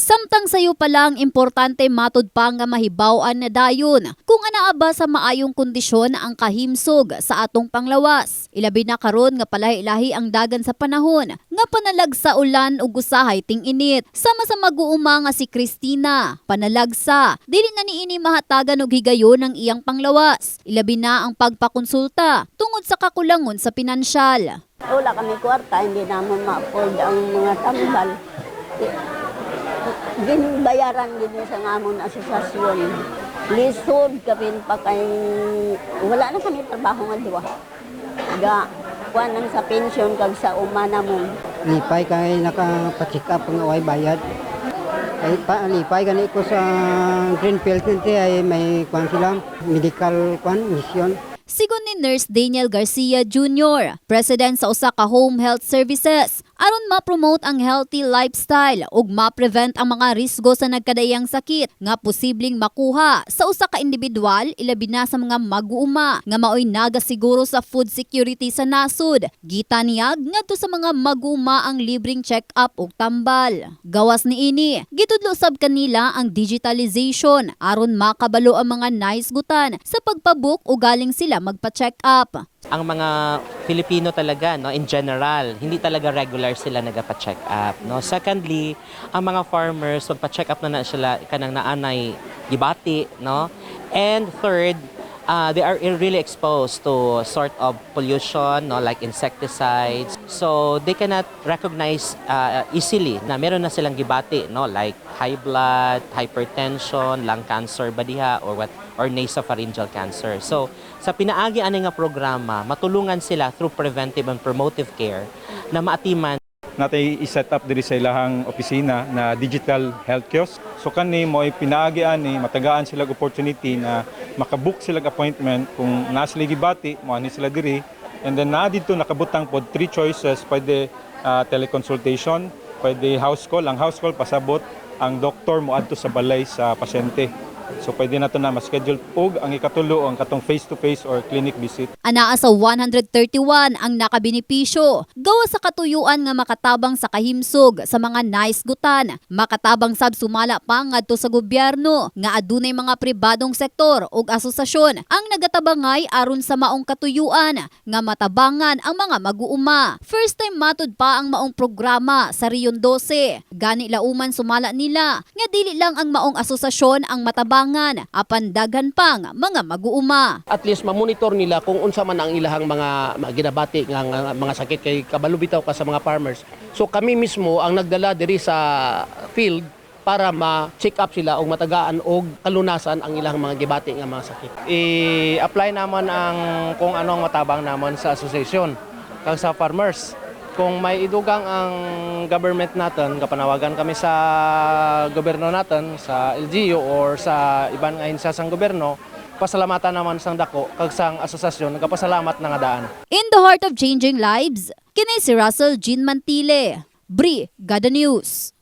Samtang sayo pa lang importante matud pa nga mahibaw-an na dayon kung anaa ba sa maayong kondisyon ang kahimsog sa atong panglawas. Ilabi na karon nga palahi-lahi ang dagan sa panahon nga panalag sa ulan ug usahay ting init. Sama sa mag-uuma nga si Christina, panalagsa. Dili na niini mahatagan og higayon ang iyang panglawas. Ilabi na ang pagpakonsulta tungod sa kakulangon sa pinansyal. Wala kami kwarta, hindi naman ma-afford ang mga tambal. Ginbayaran din sa ngamon asosasyon. Lisod kami pa kay... Wala na kami trabaho nga diwa. Ga, kuan lang sa pension kag sa umana mo. lipay kay nakapacheck up nga way bayad. Ay pa lipay gani ko sa Greenfield niti ay may kwan sila medical kwan mission. Sigon ni Nurse Daniel Garcia Jr., President sa usa ka home health services, aron ma-promote ang healthy lifestyle ug ma-prevent ang mga risgo sa nagkadayang sakit nga posibleng makuha sa usa ka individual ilabi na sa mga mag-uuma nga maoy nagasiguro sa food security sa nasud. Gita niyag ngadto sa mga mag-uuma ang libreng check-up ug tambal. Gawas ni ini, gitudlo sab kanila ang digitalization aron makabalo ang mga naisgutan sa pagpabook o galing sila magpa-check up. Ang mga Filipino talaga no in general hindi talaga regular sila nagapa-check up no. Secondly ang mga farmers magpa-check up na na sila kanang naanay gibati no. And third uh, they are really exposed to sort of pollution no like insecticides so they cannot recognize uh, easily na meron na silang gibati no? Like high blood hypertension lung cancer ba or what or nasopharyngeal cancer. So sa pinaagi ani nga programa matulungan sila through preventive and promotive care na maatiman. Natay i-set up diri sa ilahang opisina na digital health kiosk. So kani mo ay pinaagi ani matagaan sila opportunity na makabook sila appointment. Kung naa sila gibati mo ani sila diri and then naa dito nakabutang pod three choices pwede ah, teleconsultation, pwede house call, ang house call pasabot ang doktor mo adto sa balay sa pasyente. So pwede na to na ma-schedule og ang ikatulo ang katong face-to-face or clinic visit. Anaa sa 131 ang nakabenepisyo. Gawa sa katuyuan nga makatabang sa kahimsog sa mga naisgutan. Makatabang sab sumala pa ngadto sa gobyerno nga adunay mga pribadong sektor ug asosasyon ang nagatabangay aron sa maong katuyuan nga matabangan ang mga mag-uuma. First time matud pa ang maong programa sa Riyon 12. Gani lauman sumala nila nga dili lang ang maong asosasyon ang matabangan apan daghan pang mga mag-uuma. at least ma-monitor nila kung unsa man ang ilahang mga ginabati nga, nga mga sakit kay kabalo bitaw ka sa mga farmers. So kami mismo ang nagdala diri sa field para ma-check up sila og matagaan og kalunasan ang ilang mga gibati nga mga sakit. i-apply naman ang kung ano ang matabang naman sa association kag sa farmers. Kung may idugang ang government natin, kapanawagan kami sa gobyerno natin, sa LGU or sa ibang nga insya sang gobyerno, pasalamatan naman sang dako kag sang asosasyon nagapasalamat na nga daan. In the heart of changing lives, kini si Russell Jean Mantile. Bri, Gada News.